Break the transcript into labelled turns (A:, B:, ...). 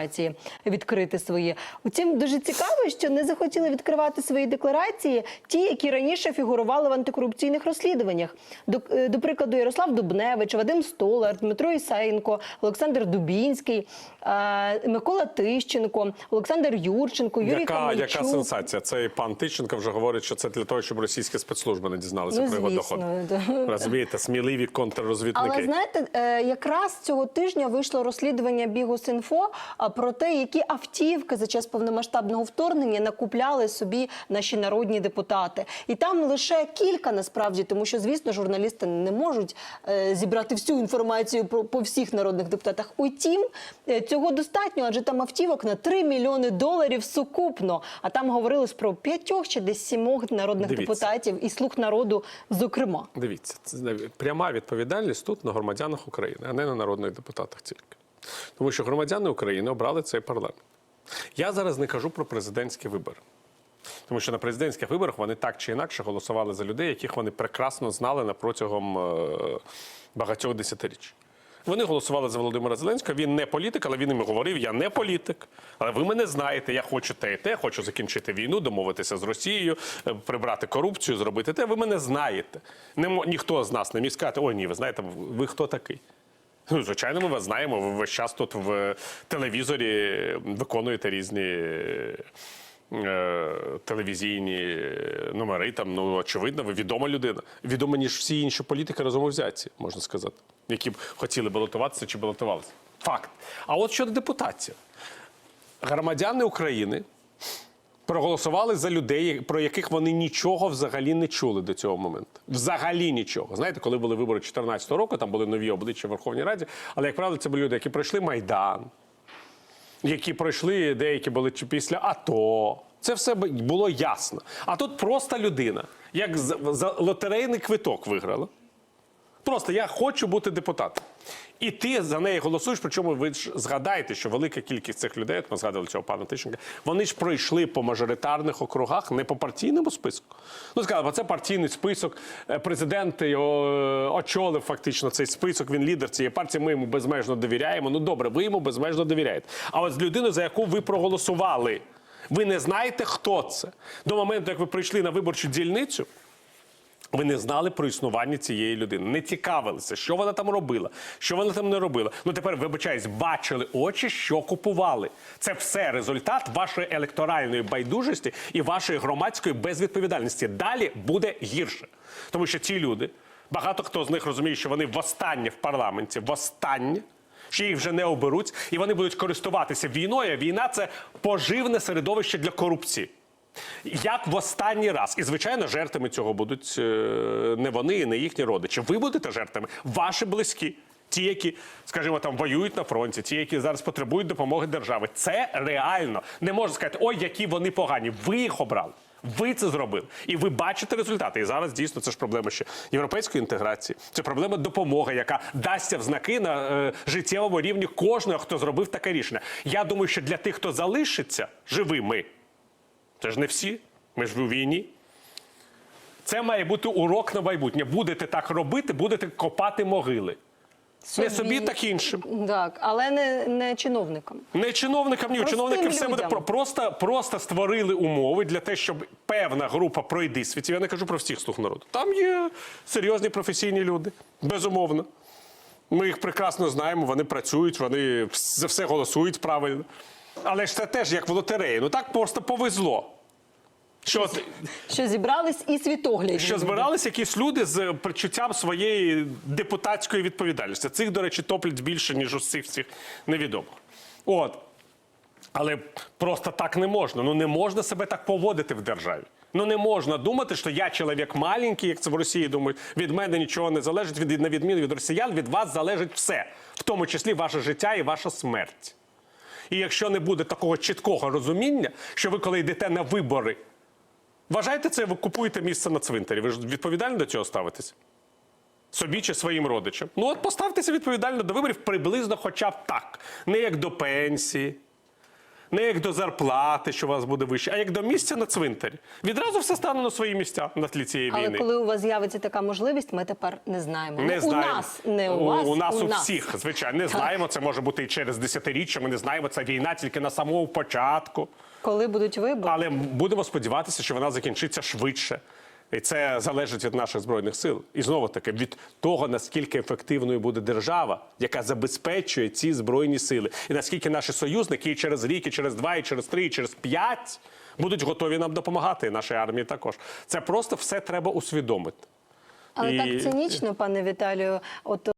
A: декларації відкрити свої. Утім, дуже цікаво, що не захотіли відкривати свої декларації ті, які раніше фігурували в антикорупційних розслідуваннях. До, е, до прикладу, Ярослав Дубневич, Вадим Столар, Дмитро Ісаєнко, Олександр Дубінський, е, Микола Тищенко, Олександр Юрченко, Юрій
B: Яка,
A: Камельчук.
B: яка сенсація? Цей пан Тищенко вже говорить, що це для того, щоб російські спецслужби не дізналися
A: Ну,
B: про його доход. Розумієте, сміливі контррозвідники.
A: Але знаєте, е, якраз цього тижня вийшло розслідування Бігус.Інфо про те, які автівки за час повномасштабного вторгнення накупляли собі наші народні депутати. І там лише кілька насправді, тому що, звісно, журналісти не можуть е, зібрати всю інформацію про по всіх народних депутатах. Утім, е, цього достатньо, адже там автівок на 3 мільйони доларів сукупно. А там говорилось про п'ятьох чи десь сімох народних
B: Дивіться.
A: депутатів і слуг народу, зокрема.
B: Дивіться, це пряма відповідальність тут на громадянах України, а не на народних депутатах тільки. Тому що громадяни України обрали цей парламент. Я зараз не кажу про президентські вибори. Тому що на президентських виборах вони так чи інакше голосували за людей, яких вони прекрасно знали на протягом е, багатьох десятиріч. Вони голосували за Володимира Зеленського. Він не політик, але він їм говорив: я не політик. Але ви мене знаєте, я хочу те і те, хочу закінчити війну, домовитися з Росією, е, прибрати корупцію, зробити те. Ви мене знаєте. Не ніхто з нас не міг сказати, ой, ні, ви знаєте, ви хто такий? Ну, звичайно, ми вас знаємо. Ви весь час тут в телевізорі виконуєте різні е, телевізійні номери. Там, ну, очевидно, ви відома людина. Відома, ніж всі інші політики разом взяті, можна сказати, які б хотіли балотуватися чи балотувалися. Факт. А от щодо депутатів. Громадяни України проголосували за людей, про яких вони нічого взагалі не чули до цього моменту. Взагалі нічого. Знаєте, коли були вибори 2014 року, там були нові обличчя в Верховній Раді, але, як правило, це були люди, які пройшли Майдан, які пройшли, деякі були після АТО. Це все було ясно. А тут просто людина, як за лотерейний квиток виграла. Просто я хочу бути депутатом. І ти за неї голосуєш. Причому ви ж згадаєте, що велика кількість цих людей, от ми згадували цього пана Тищенка, вони ж пройшли по мажоритарних округах, не по партійному списку. Ну сказали, бо це партійний список. Е, Президент його е, очолив фактично цей список. Він лідер цієї партії. Ми йому безмежно довіряємо. Ну добре, ви йому безмежно довіряєте. А от з людиною, за яку ви проголосували, ви не знаєте, хто це. До моменту, як ви прийшли на виборчу дільницю. Ви не знали про існування цієї людини, не цікавилися, що вона там робила, що вона там не робила. Ну тепер, вибачаюсь, бачили очі, що купували. Це все результат вашої електоральної байдужості і вашої громадської безвідповідальності. Далі буде гірше, тому що ці люди, багато хто з них розуміє, що вони востаннє в парламенті, востаннє. Що їх вже не оберуть, і вони будуть користуватися війною. Війна це поживне середовище для корупції. Як в останній раз, і звичайно, жертвами цього будуть е, не вони, і не їхні родичі. Ви будете жертвами, ваші близькі, ті, які, скажімо, там воюють на фронті, ті, які зараз потребують допомоги держави. Це реально не можна сказати, ой, які вони погані. Ви їх обрали. Ви це зробили, і ви бачите результати. І зараз дійсно це ж проблема ще європейської інтеграції. Це проблема допомоги, яка дасться в знаки на е, життєвому рівні кожного, хто зробив таке рішення. Я думаю, що для тих, хто залишиться живими, це ж не всі. Ми ж у війні. Це має бути урок на майбутнє. Будете так робити, будете копати могили. Не собі, так іншим.
A: Так, але не, не чиновникам.
B: Не чиновникам, ні, чиновників все буде просто, просто створили умови для того, щоб певна група пройди світів. Я не кажу про всіх слуг народу. Там є серйозні професійні люди, безумовно. Ми їх прекрасно знаємо, вони працюють, вони за все голосують правильно. Але ж це теж як в лотереї. Ну так просто повезло. Що, от-
A: Що зібрались і світоглядні.
B: що
A: люди.
B: збиралися якісь люди з почуттям своєї депутатської відповідальності. Цих, до речі, топлять більше, ніж у цих всіх невідомих. От. Але просто так не можна. Ну не можна себе так поводити в державі. Ну не можна думати, що я чоловік маленький, як це в Росії думають, від мене нічого не залежить, від, на відміну від росіян, від вас залежить все, в тому числі ваше життя і ваша смерть. І якщо не буде такого чіткого розуміння, що ви, коли йдете на вибори, вважаєте це, ви купуєте місце на цвинтарі. Ви ж відповідально до цього ставитесь? Собі чи своїм родичам. Ну от поставтеся відповідально до виборів приблизно хоча б так. Не як до пенсії, Не як до зарплати, що у вас буде вище, а як до місця на цвинтарі. Відразу все стане на свої місця на тлі цієї
A: Але
B: війни.
A: коли у вас з'явиться така можливість, ми тепер не знаємо.
B: Не
A: ну,
B: знаємо.
A: У нас, не у, вас.
B: У нас у, всіх, звичайно, не знаємо. Це може бути і через десятиріччя. Ми не знаємо. Це війна тільки на самому початку.
A: Коли будуть вибори.
B: Але будемо сподіватися, що вона закінчиться швидше. І це залежить від наших збройних сил. І знову таки від того, наскільки ефективною буде держава, яка забезпечує ці збройні сили, і наскільки наші союзники і через рік, і через два, і через три, і через п'ять будуть готові нам допомагати, і нашій армії також. Це просто все треба усвідомити.
A: Але
B: І-
A: так цинічно, пане Віталію, от